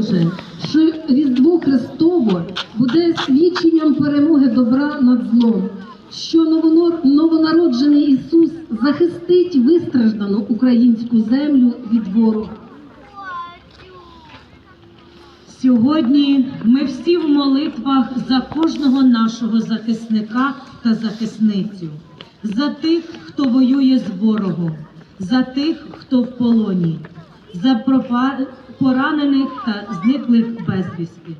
Боже, що Різдво Христово буде свідченням перемоги добра над злом, що новонароджений Ісус захистить вистраждану українську землю від ворога. Сьогодні ми всі в молитвах за кожного нашого захисника та захисницю, за тих, хто воює з ворогом, за тих, хто в полоні, за пропа- поранених та зниклих безвісти.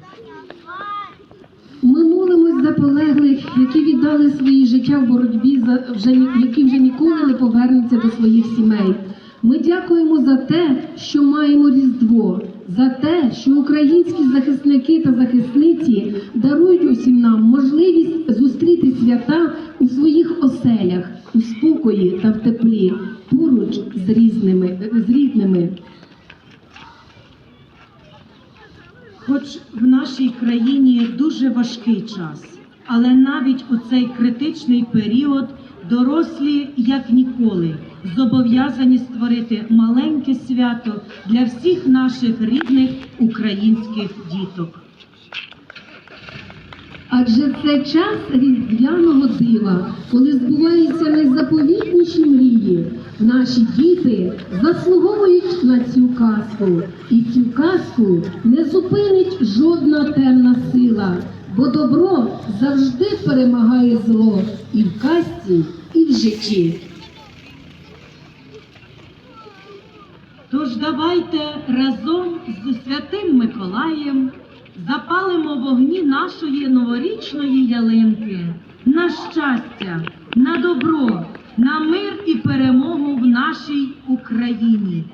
Ми молимось за полеглих, які віддали свої життя в боротьбі, за вже які вже ніколи не повернуться до своїх сімей. Ми дякуємо за те, що маємо Різдво, за те, що українські захисники та захисниці дарують усім нам можливість зустріти свята у своїх оселях, у спокої та в теплі, поруч з різними з рідними. Хоч в нашій країні дуже важкий час, але навіть у цей критичний період дорослі, як ніколи, зобов'язані створити маленьке свято для всіх наших рідних українських діток. Адже це час різдвяного дива, коли збуваються найзаповітніші мрії. Наші діти заслуговують на цю казку, і цю казку не жодна темна сила, бо добро завжди перемагає зло і в казці, і в житті. Тож давайте разом з святим Миколаєм запалимо вогні нашої новорічної ялинки на щастя, на добро, на мир і перемогу в нашій Україні.